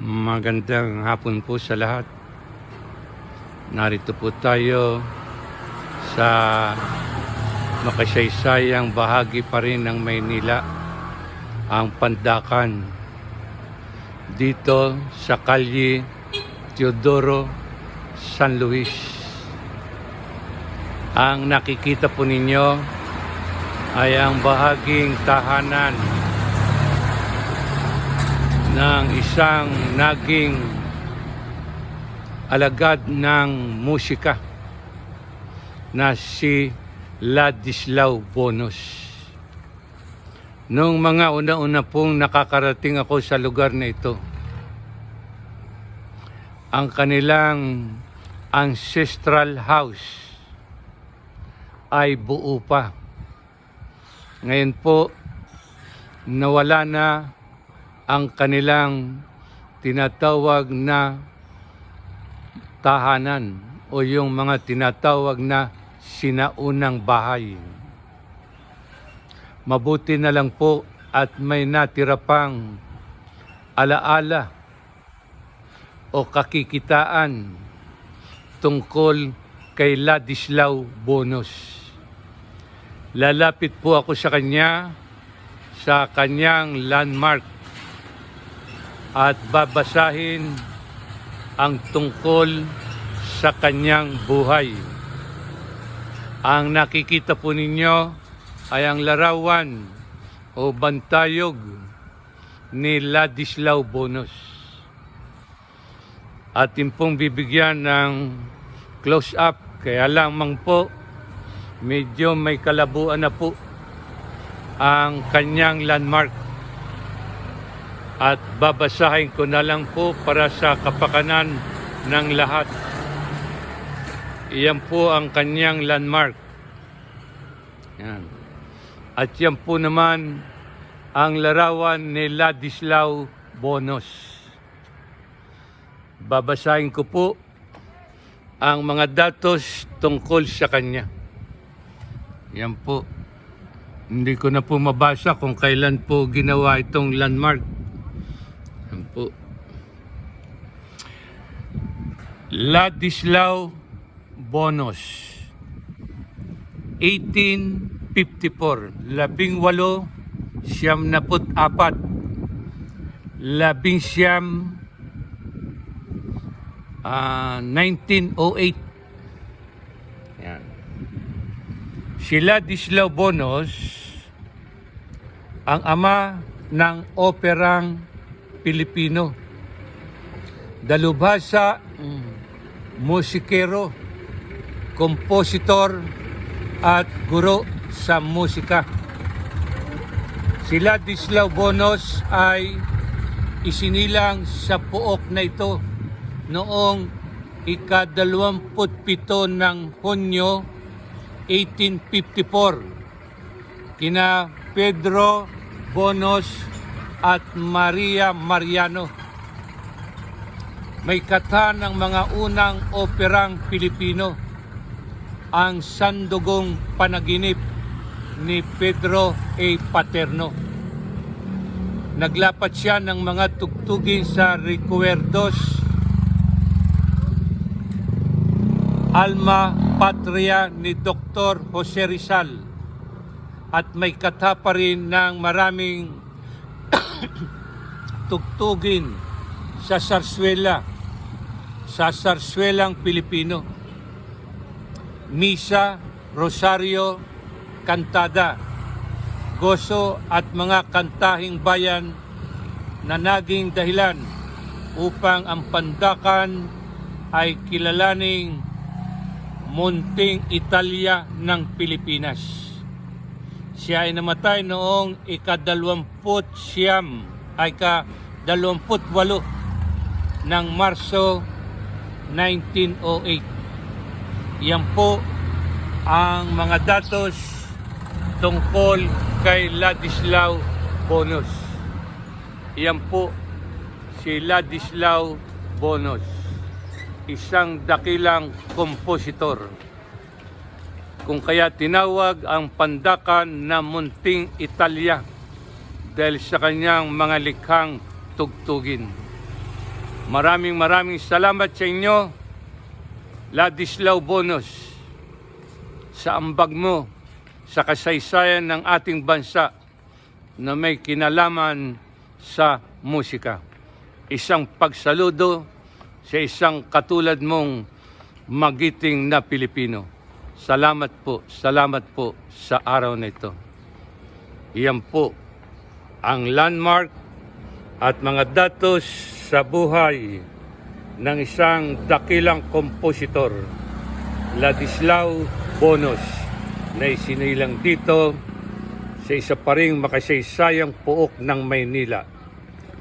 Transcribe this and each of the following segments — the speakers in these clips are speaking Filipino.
Magandang hapon po sa lahat. Narito po tayo sa makasaysayang bahagi pa rin ng Maynila, ang Pandakan. Dito sa Kalye Teodoro San Luis. Ang nakikita po ninyo ay ang bahaging tahanan ng isang naging alagad ng musika na si Ladislao Bonos. Noong mga una-una pong nakakarating ako sa lugar na ito, ang kanilang ancestral house ay buo pa. Ngayon po, nawala na ang kanilang tinatawag na tahanan o yung mga tinatawag na sinaunang bahay. Mabuti na lang po at may natira pang alaala o kakikitaan tungkol kay Ladislao Bonos. Lalapit po ako sa kanya sa kanyang landmark at babasahin ang tungkol sa kanyang buhay. Ang nakikita po ninyo ay ang larawan o bantayog ni Ladislao Bonos. At yung pong bibigyan ng close-up, kaya lamang po medyo may kalabuan na po ang kanyang landmark at babasahin ko na lang po para sa kapakanan ng lahat. Iyan po ang kanyang landmark. Yan. At yan po naman ang larawan ni Ladislao Bonos. Babasahin ko po ang mga datos tungkol sa kanya. Yan po. Hindi ko na po mabasa kung kailan po ginawa itong landmark. Po. Ladislao Bonos 1854 labing walo siyam naput apat. Labing siyam ah, 1908 yan. Si Ladislao Bonos ang ama ng operang Pilipino dalubhasa musikero kompositor at guro sa musika. Si Ladislao Bonos ay isinilang sa puok na ito noong ikadalawamputpito ng Hunyo 1854 kina Pedro Bonos at Maria Mariano. May kata ng mga unang operang Pilipino ang sandugong panaginip ni Pedro A. Paterno. Naglapat siya ng mga tugtugin sa Recuerdos Alma Patria ni Dr. Jose Rizal at may kata pa rin ng maraming tugtugin sa Sarsuela sa Sarsuelang Pilipino misa, rosaryo, kantada, goso at mga kantahing bayan na naging dahilan upang ang pandakan ay kilalaning munting Italia ng Pilipinas. Siya ay namatay noong ikadalawamput siyam ay ka dalawamput walo ng Marso 1908. Yan po ang mga datos tungkol kay Ladislao Bonos. Yan po si Ladislao Bonos, isang dakilang kompositor. Kung kaya tinawag ang pandakan na munting Italia dahil sa kanyang mga likhang tugtugin. Maraming maraming salamat sa inyo. Ladislaw Bonos, sa ambag mo sa kasaysayan ng ating bansa na may kinalaman sa musika. Isang pagsaludo sa isang katulad mong magiting na Pilipino. Salamat po, salamat po sa araw na ito. Iyan po ang landmark at mga datos sa buhay ng isang dakilang kompositor, Ladislao Bonos, na isinilang dito sa isa pa ring makasaysayang puok ng Maynila,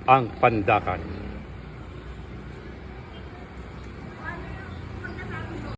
ang Pandakan.